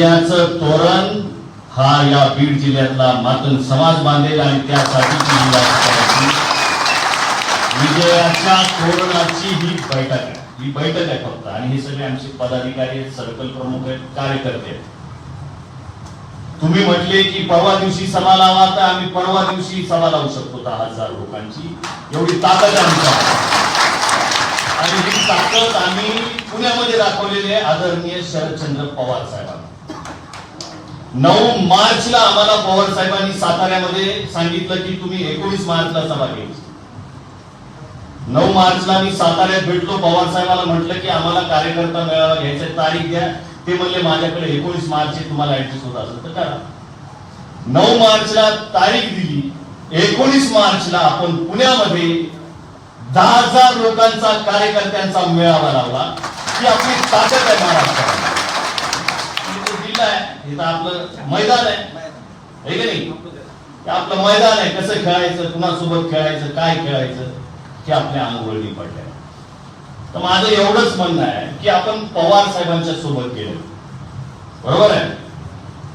विजयाचं तोरण हा या बीड जिल्ह्यातला मातून समाज बांधेल आणि त्यासाठीची विजयाच्या तोरणाची ही बैठक आहे. ही बैठक आहे फक्त. आणि हे सगळे आमचे पदाधिकारी आहेत सर्कल प्रमुख आहेत कार्यकर्ते आहेत. तुम्ही म्हटले की परवा दिवशी सभा लावा तर आम्ही परवा दिवशी सभा लावू शकतो दहा हजार लोकांची. एवढी ताकद आमच्या. आणि ही ताकद आम्ही पुण्यामध्ये दाखवलेली आहे. आदरणीय शरदचंद्र पवार साहेबांना. नऊ मार्चला आम्हाला पवार साहेबांनी साताऱ्यामध्ये सांगितलं की तुम्ही एकोणीस मार्चला सभा घ्यायची नऊ मार्चला मी साताऱ्यात भेटलो. पवार साहेबांना म्हटलं की आम्हाला कार्यकर्ता मेळावा घ्यायचा तारीख द्या. ते म्हणले माझ्याकडे एकोणीस मार्च तुम्हाला ऍडजस्ट होत असेल तर करा. नऊ मार्चला तारीख दिली. एकोणीस मार्चला आपण पुण्यामध्ये दहा हजार लोकांचा कार्यकर्त्यांचा मेळावा लावला की आपली ताकद आहे महाराष्ट्राला इथं आपलं मैदान आहे. की नाही? आपलं मैदान आहे. कसं खेळायचं कुणासोबत खेळायचं काय खेळायचं हे आपल्या अंगवळणी पडलंय तर माझं एवढंच म्हणणं आहे की आपण पवार साहेबांच्या सोबत गेलो. बरोबर आहे?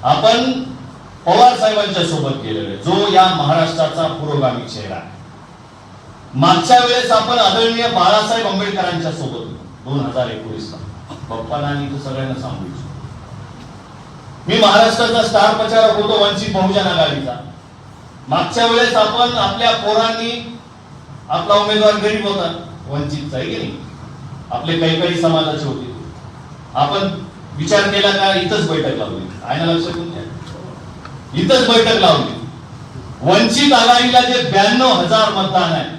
आपण पवार साहेबांच्या सोबत गेलेलो जो या महाराष्ट्राचा पुरोगामी चेहरा आहे. मागच्या वेळेस आपण आदरणीय बाळासाहेब आंबेडकरांच्या सोबत होतो. दोन हजार एकोणीस ला पप्पांना आणि तो सगळ्यांना सांगू इच्छितो. मी महाराष्ट्राचा स्टार प्रचारक होतो वंचित बहुजन आघाडीचा. मागच्या वेळेस आपण आपल्या पोरांनी आपला उमेदवार गरीब होता वंचितचा आहे की नाही? आपले काही काही समाजाचे होते. आपण विचार केला का इथंच बैठक लावली. आहे ना लक्षात येऊन द्या इथंच बैठक लावली. वंचित आघाडीला जे ब्याण्णव हजार मतदान आहे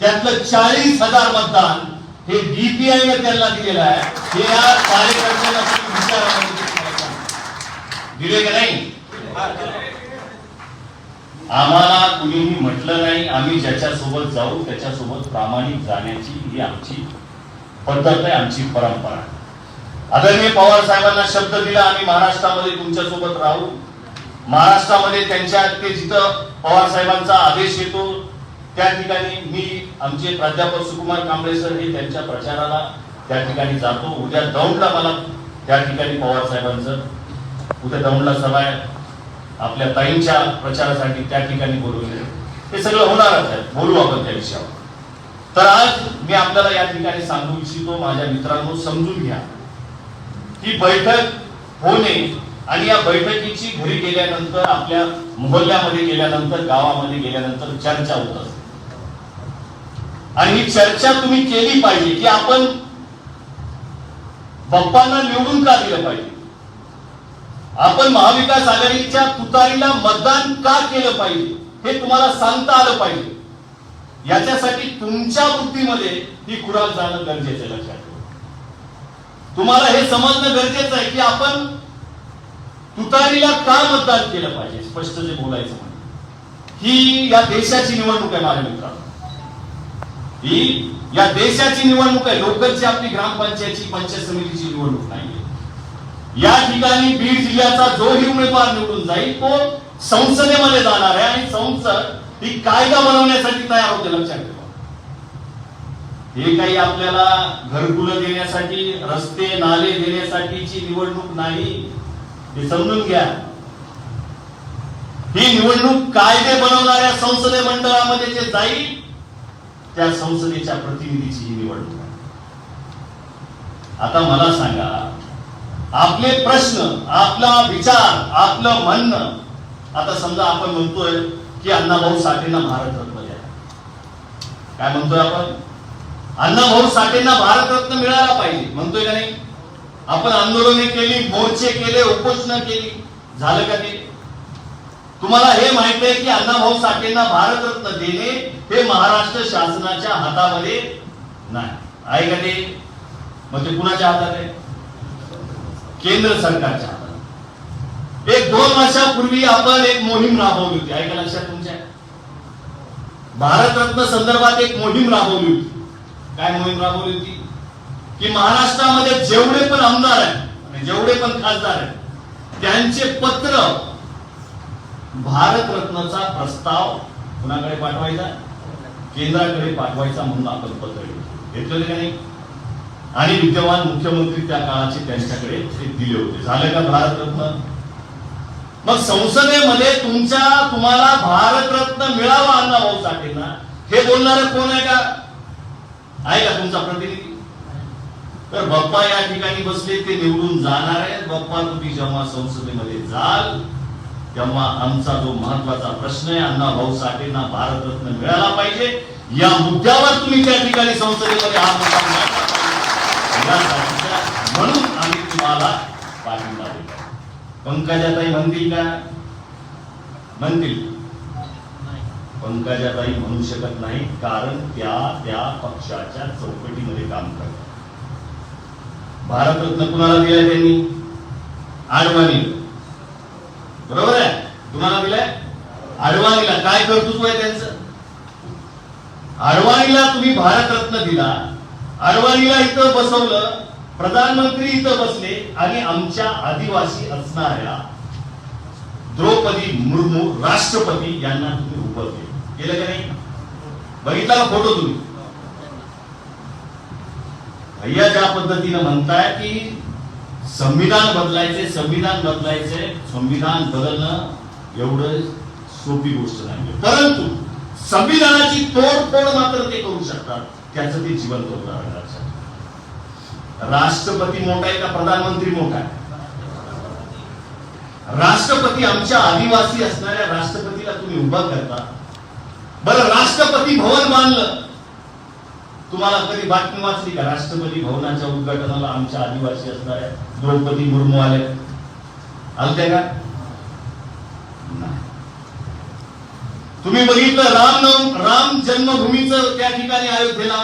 त्यातलं चाळीस हजार मतदान हे डीपीआय ने त्यांना दिलेलं आहे. हे या कार्यकर्त्यांना तुम्ही विचारामध्ये दिले का नाही. आम्हाला कुणीही म्हटलं नाही आम्ही ज्याच्यासोबत जाऊ त्याच्यासोबत प्रामाणिक जाण्याची ही आमची पद्धत आहे आमची परंपरा आदरणीय पवार साहेबांना शब्द दिला आम्ही महाराष्ट्रामध्ये तुमच्यासोबत राहू. महाराष्ट्रामध्ये त्यांच्या ते जिथं पवार साहेबांचा आदेश येतो त्या ठिकाणी मी आमचे प्राध्यापक सुकुमार कांबळे सर हे त्यांच्या प्रचाराला त्या ठिकाणी जातो. उद्या दौंडला मला त्या ठिकाणी पवार साहेबांचं उद्या दौंडला सभा आहे आपल्या ताईंच्या प्रचारासाठी त्या ठिकाणी बोलवले हे सगळं होणारच आहे. बोलू आपण त्या विषयावर. तर आज मी आपल्याला या ठिकाणी सांगू इच्छितो माझ्या मित्रांनो समजून घ्या. ही बैठक होणे आणि या बैठकीची घरी गेल्यानंतर आपल्या मोहल्ल्यामध्ये गेल्यानंतर गावामध्ये गेल्यानंतर चर्चा होत असते. आणि ही चर्चा तुम्ही केली पाहिजे की आपण बाप्पांना निवडून का दिलं पाहिजे? आपण महाविकास आघाडीच्या तुतारीला मतदान का केलं पाहिजे? हे तुम्हाला सांगता आलं पाहिजे. याच्यासाठी तुमच्या बुद्धीमध्ये ही खुराक जाणं गरजेचं आहे लक्षात तुम्हाला हे समजणं गरजेचं आहे की आपण तुतारीला का मतदान केलं पाहिजे? स्पष्ट जे बोलायचं म्हणजे ही या देशाची निवडणूक आहे माझ्या मित्रांनो. ही या देशाची निवडणूक आहे. लोकलची आपली ग्रामपंचायतची पंचायत समितीची निवडणूक नाही या ठिकाणी बीड जिल्ह्याचा जोही उमेदवार निवडून जाईल. तो संसदेमध्ये जाणार आहे आणि संसद ही कायदा बनवण्यासाठी तयार होते लक्षात ठेवा. हे काही आपल्याला घरकुलं देण्यासाठी रस्ते नाले देण्यासाठीची निवडणूक नाही हे समजून घ्या. ही निवडणूक कायदे बनवणाऱ्या संसदे मंडळामध्ये जे जाईल त्या संसदेच्या प्रतिनिधीची ही निवडणूक आहे. आता मला सांगा आपले प्रश्न आपला विचार आपलं म्हणणं. आता समजा आपण म्हणतोय की अण्णाभाऊ साठेंना भारतरत्न द्या काय म्हणतोय आपण? अण्णाभाऊ साठेंना भारतरत्न मिळाला पाहिजे. म्हणतोय का नाही? आपण आंदोलने केली मोर्चे केले उपोषण केली. झालं का ते? तुम्हाला हे माहीत आहे की अण्णाभाऊ साठेंना भारतरत्न देणे हे महाराष्ट्र शासनाच्या हातामध्ये नाही. आहे का ते? म्हणजे कुणाच्या हातात आहे? केंद्र सरकारच्या. एक दोन वर्षापूर्वी आपण एक मोहीम राबवली होती. ऐका लक्षात तुमच्या. भारतरत्न संदर्भात एक मोहीम राबवली होती. काय मोहीम राबवली होती? की महाराष्ट्रामध्ये जेवढे पण आमदार आहेत आणि जेवढे पण खासदार आहेत त्यांचे पत्र भारतरत्नचा प्रस्ताव कुणाकडे पाठवायचा? केंद्राकडे पाठवायचा म्हणून आपण पत्र लिहिलं. घेतलेलं का नाही? आणि विद्यमान मुख्यमंत्री त्या काळाचे त्यांच्याकडे ते दिले होते. झालं का भारतरत्न? मग संसदेमध्ये तुमच्या तुम्हाला भारतरत्न मिळावा अण्णाभाऊ साठेंना हे बोलणार कोण आहे का? आहे का तुमचा प्रतिनिधी? तर बाप्पा या ठिकाणी बसले ते निवडून जाणार आहेत. बाप्पा तुम्ही जेव्हा संसदेमध्ये जाल तेव्हा आमचा जो महत्त्वाचा प्रश्न आहे अण्णा भाऊ साठेंना भारतरत्न मिळाला पाहिजे. या मुद्द्यावर तुम्ही त्या ठिकाणी संसदेमध्ये हा मुद्दा यासाठीच्या- म्हणून आम्ही तुम्हाला पाठिंबा देतो. पंकजाताई म्हणतील का? म्हणतील. पंकजाताई म्हणू शकत नाही कारण त्या त्या पक्षाच्या चौकटीमध्ये काम करतात. भारतरत्न कुणाला दिलाय त्यांनी? आडवाणी. बरोबर आहे? कुणाला दिलाय? आडवाणीला. काय कर्तृत्व आहे त्यांचं? आडवाणीला तुम्ही भारतरत्न दिला. अडवाणीला इथं बसवलं प्रधानमंत्री इथं बसले आणि आमच्या आदिवासी असणाऱ्या द्रौपदी मुर्मू राष्ट्रपती यांना तुम्ही उभं केलं. केलं का नाही? बघितला का फोटो तुम्ही? भैया ज्या पद्धतीनं म्हणताय की संविधान बदलायचे संविधान बदलायचे संविधान बदलणं एवढं सोपी गोष्ट नाही परंतु संविधानाची तोडफोड मात्र ते करू शकतात. त्याचं ते जिवंत उदाहरण लक्षात राष्ट्रपती मोठा आहे का प्रधानमंत्री मोठा आहे? राष्ट्रपती आमच्या आदिवासी असणाऱ्या राष्ट्रपतीला तुम्ही उभा करता. बरं राष्ट्रपती भवन बांधलं. तुम्हाला कधी बातमी वाचली का? राष्ट्रपती भवनाच्या उद्घाटनाला आमच्या आदिवासी असणाऱ्या द्रौपदी मुर्मू आले आलते का? नाही. तुम्ही बघितलं राम राम जन्मभूमीचं त्या ठिकाणी अयोध्येला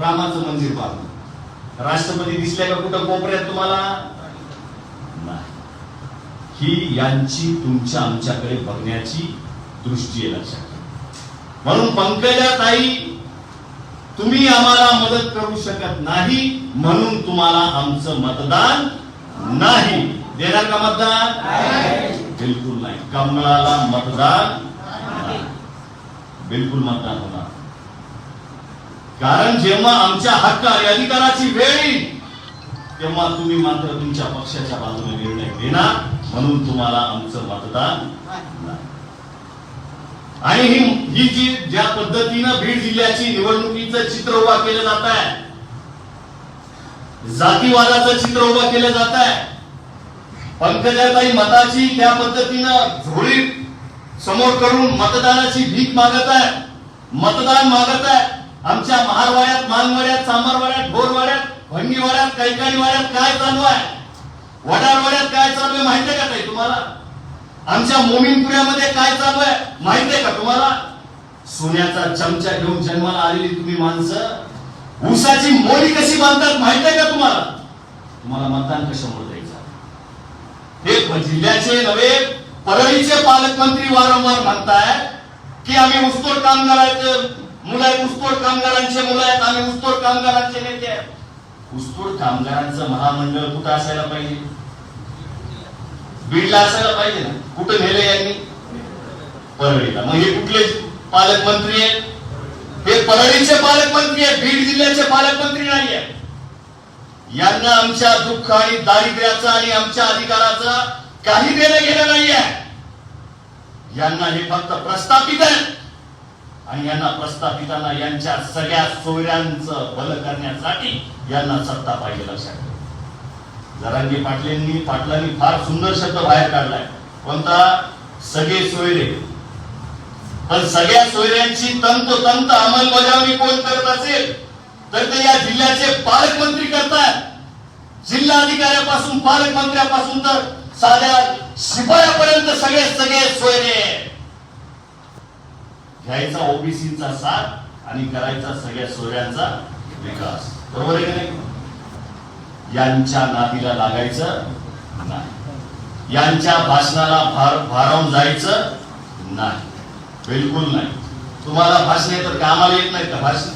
रामाचं मंदिर बांधलं राष्ट्रपती दिसले का कुठं कोपऱ्यात तुम्हाला? नाही. ही यांची तुमच्या आमच्याकडे बघण्याची दृष्टी आहे लक्षात. म्हणून पंकजा ताई तुम्ही आम्हाला मदत करू शकत नाही म्हणून तुम्हाला आमचं मतदान नाही. देणार का मतदान? बिलकुल नाही. कमळाला मतदान. बिलकुल मतदान होणार. कारण जेव्हा आमच्या हक्क आणि अधिकाराची वेळ येईल तेव्हा तुम्ही मात्र तुमच्या पक्षाच्या बाजूने निर्णय घेणार म्हणून तुम्हाला आमचं मतदान नाही. आणि ही ही जी ज्या पद्धतीनं बीड जिल्ह्याची निवडणुकीचं चित्र उभा केलं जात आहे जातीवादाचं चित्र उभं केलं जात आहे पंकजाताई मताची त्या पद्धतीनं झोळी समोर करून मतदानाची भीक मागत आहे. मतदान मागत आहे. आमच्या महारवाड्यात मानवाड्यात चांबारवाड्यात भोरवाड्यात भंगीवाड्यात कैकाणी वाड्यात काय चालू आहे? वडारवाड्यात काय चालू आहे माहिती आहे का ताई तुम्हाला? आमच्या मोमीनपुऱ्यामध्ये काय चालू आहे माहिती आहे का तुम्हाला? सोन्याचा चमचा घेऊन जन्माला आलेली तुम्ही माणसं ऊसाची मोडी कशी बांधतात माहीत आहे का तुम्हाला? तुम्हाला मतदान कशामुळे द्यायचं? हे जिल्ह्याचे नव्हे परळीचे पालकमंत्री वारंवार म्हणताय की आम्ही ऊसतोड कामगारांचे मुलं आहेत ऊसतोड कामगारांचे मुलं आहेत आम्ही ऊसतोड कामगारांचे नेते आहेत. ऊसतोड कामगारांचं महामंडळ कुठं असायला पाहिजे? बीडला असायला पाहिजे ना? कुठं नेले यांनी? परळीला. मग हे कुठले पालकमंत्री आहेत? हे परळीचे पालकमंत्री आहेत बीड जिल्ह्याचे पालकमंत्री नाही आहेत. यांना आमच्या दुःख आणि दारिद्र्याचा आणि आमच्या अधिकाराचा काही देणं घेणं नाहीये. यांना हे फक्त प्रस्थापित आहे. आणि यांना प्रस्थापितांना यांच्या सगळ्या सोयऱ्यांचं बल करण्यासाठी यांना सत्ता पाहिजे लक्षात जरांगी पाटलेंनी पाटलांनी फार सुंदर शब्द बाहेर काढलाय. कोणता? सगळे सोयरे. पण सगळ्या सोयऱ्यांची तंतोतंत अंमलबजावणी कोण करत असेल? तर ते या जिल्ह्याचे पालकमंत्री करतात जिल्हा अधिकाऱ्यापासून पालकमंत्र्यापासून तर साध्या शिपायापर्यंत सगळे सगळे सोयरे. घ्यायचा ओबीसीचा साथ आणि करायचा सगळ्या सोयऱ्यांचा विकास. बरोबर आहे का नाही? यांच्या नादीला लागायचं नाही. यांच्या भाषणाला भार भारावून जायचं नाही. बिलकुल नाही. तुम्हाला भाषण येतात का? आम्हाला येत नाही का भाषण?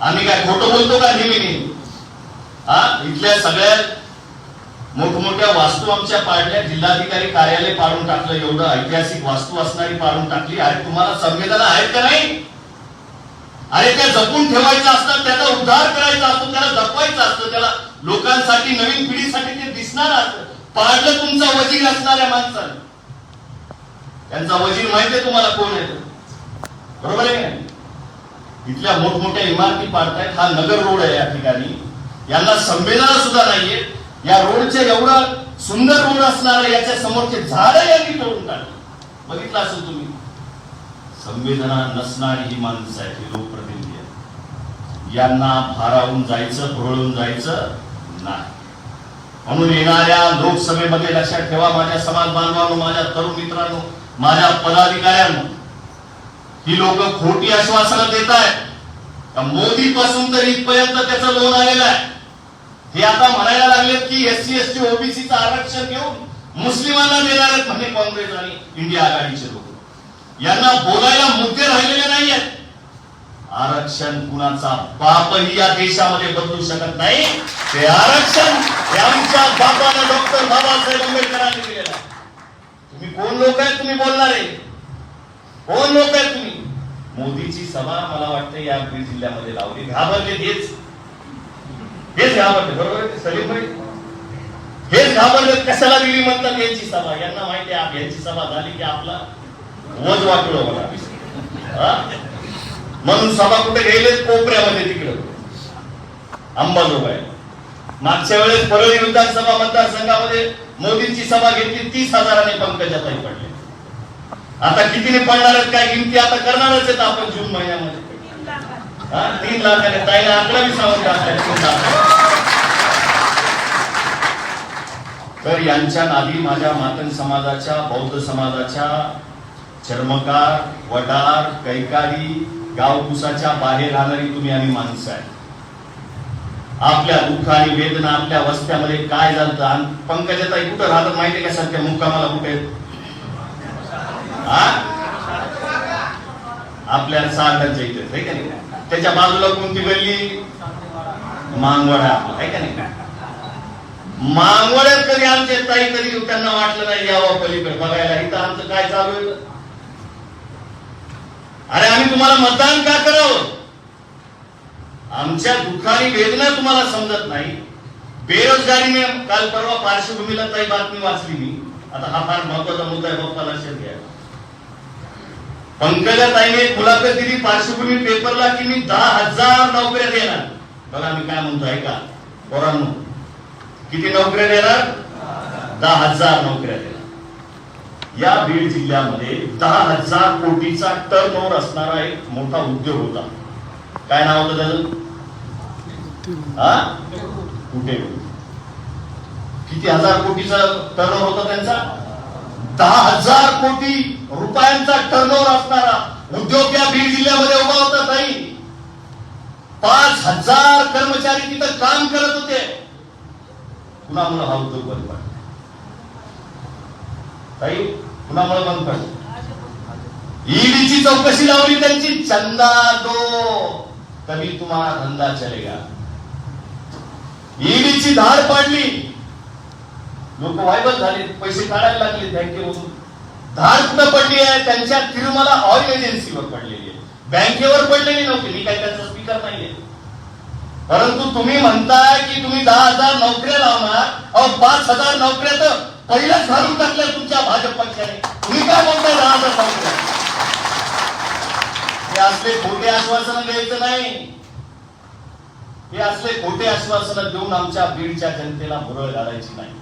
आम्ही काय खोटं बोलतो का नेहमी नेहमी? हा? इथल्या सगळ्या मोठमोठ्या वास्तू आमच्या पाडल्या जिल्हाधिकारी कार्यालय पाडून टाकलं एवढं ऐतिहासिक वास्तू असणारी पाडून टाकली. अरे तुम्हाला संवेदना आहेत का नाही? अरे त्या जपून ठेवायचं असतं त्याचा उद्धार करायचा असतो त्याला जपवायचं असतं त्याला लोकांसाठी नवीन पिढीसाठी ते दिसणार असतं. पाडलं तुमचा वजीर असणाऱ्या माणसानं. त्यांचा वजीर माहितीये तुम्हाला कोण आहे बरोबर आहे का इथल्या मोठमोठ्या इमारती पाडतायत हा नगर रोड आहे या ठिकाणी. यांना संवेदना सुद्धा नाहीये. या रोडचे एवढं सुंदर रोड असणार याच्या समोरचे झाड यांनी तोडून काढले. बघितलं असेल तुम्ही? संवेदना नसणारी ही माणसं आहेत ही लोकप्रतिनिधी आहेत यांना भारावून जायचं भोळून जायचं नाही. म्हणून येणाऱ्या लोकसभेमध्ये लक्षात ठेवा माझ्या समाज बांधवांनो माझ्या तरुण मित्रांनो माझ्या पदाधिकाऱ्यांनो. ही लोक खोटी आश्वासनं देत आहेत मोदी पासून तर इथपर्यंत त्याचं लोन आलेलं आहे? हे आता म्हणायला लागलेत की एससी एसटी ओबीसीचं आरक्षण घेऊन मुस्लिमांना देणार आहेत म्हणजे काँग्रेस आणि इंडिया आघाडीचे लोक. यांना बोलायला मुद्दे राहिलेले नाहीयेत. आरक्षण कुणाचा बापही या देशामध्ये बदलू शकत नाही. ते आरक्षण हे आमच्या बापानं डॉक्टर बाबासाहेब आंबेडकरांनी दिलेलं तुम्ही कोण लोक आहेत तुम्ही बोलणारे? कोण लोक आहेत तुम्ही? मोदीची सभा मला वाटतं या बीड जिल्ह्यामध्ये लावली. घाबरले हेच. हेच घाबरले बरोबर आहे ते सलीम भाई? हेच घाबरले कशाला दिली म्हणतात यांची सभा? यांना माहिती आहे यांची सभा झाली की आपला वज वाटलो मला म्हणून सभा कुठे गेले? कोपऱ्यामध्ये तिकडं. अंबाजोगाई. मागच्या वेळेस परळी विधानसभा मतदारसंघामध्ये मोदींची सभा घेतली तीस हजाराने पंकजाताई पडले. आता कितीने पडणार आहेत काय किमती आता करणारच आहेत आपण जून महिन्यामध्ये. तीन लाखाने ताईला आकडा टाकलाय, तीन लाख. तर यांच्या नादी माझ्या मातन समाजाच्या बौद्ध समाजाच्या चर्मकार वडार कैकारी गावकुसाच्या बाहेर राहणारी तुम्ही आम्ही माणसं आहे आपल्या दुःख आणि वेदना आपल्या वस्त्यामध्ये काय झालं आणि पंकजाताई कुठं राहतात माहिती का सध्या मुक्कामाला कुठे आहेत? हा? आपल्या सारख्यांच्या इथे नाही त्याच्या बाजूला कोणती गल्ली? मांगवाडा. आपला आहे का नाही? मांगवड्यात कधी आमचे ताई कधी त्यांना वाटलं नाही यावं पलीकडे बघायला. इथं आमचं काय चालू आहे? अरे आम्ही तुम्हाला मतदान का करावं? आमच्या दुःखाने वेदना तुम्हाला समजत नाही. बेरोजगारीने काल परवा पार्श्वभूमीला काही बातमी वाचली मी. आता हा फार महत्त्वाचा मुद्दा आहे बाप्पा लक्षात घ्यायला पंकजा ताईने मुलाखत दिली पार्श्वभूमी पेपरला की मी दहा हजार नोकऱ्या देणार. बघा मी काय म्हणतो ऐका. पोरांनो किती नोकऱ्या देणार? दहा हजार नोकऱ्या देणार. या बीड जिल्ह्यामध्ये दहा हजार कोटीचा टर्न ओव्हर असणारा एक मोठा उद्योग होता. काय नाव होतं त्याचं? हा? कुठे? किती हजार कोटीचा टर्न होता त्यांचा? दहा हजार कोटी रुपयांचा टर्नओव्हर असणारा उद्योग या बीड जिल्ह्यामध्ये उभा होता ताई. पाच हजार कर्मचारी तिथं काम करत होते. कुणामुळे हा उद्योग बंद पडला? ताई कुणामुळे बंद पडला? ईडीची चौकशी लावली त्यांची. चंदा दो. तभी तुम्हाला धंदा चलेगा? ईडीची धाड पाडली. लोक व्हायबल झाले. पैसे काढायला लागले बँकेमधून. धाड कुठं पडली आहे त्यांच्या तिरुमला ऑइल एजन्सीवर पडलेली आहे. बँकेवर पडलेली नव्हती मी काही त्यांचा स्पीकर नाहीये. परंतु तुम्ही म्हणताय की तुम्ही दहा हजार नोकऱ्या लावणार अहो पाच हजार नोकऱ्या तर पहिल्याच घालून टाकल्या तुमच्या भाजप पक्षाने. तुम्ही काय म्हणताय दहा हजार नोकऱ्या? हे असले खोटे आश्वासन द्यायचं नाही. हे असले खोटे आश्वासन देऊन आमच्या बीडच्या जनतेला भुरळ घालायची नाही.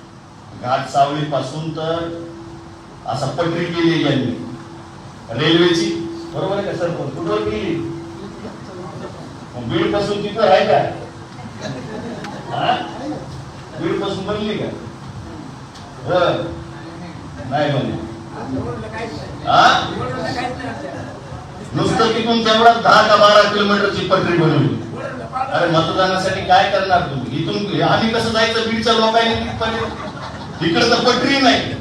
घाट सावळी पासून तर असा पटरी केली यांनी. रेल्वेची? बरोबर आहे का सर? कुठवर केली? बीडपासून तिथं आहे का? बीडपासून बनली का? नाही बनली. हा? नुसतं तिथून तेवढा दहा का बारा किलोमीटरची पटरी बनवली. अरे मतदानासाठी काय करणार तुम्ही? इथून आम्ही कसं जायचं? बीडच्या लोकांनी तिथपर्यंत? तिकडे तर पटरी नाही.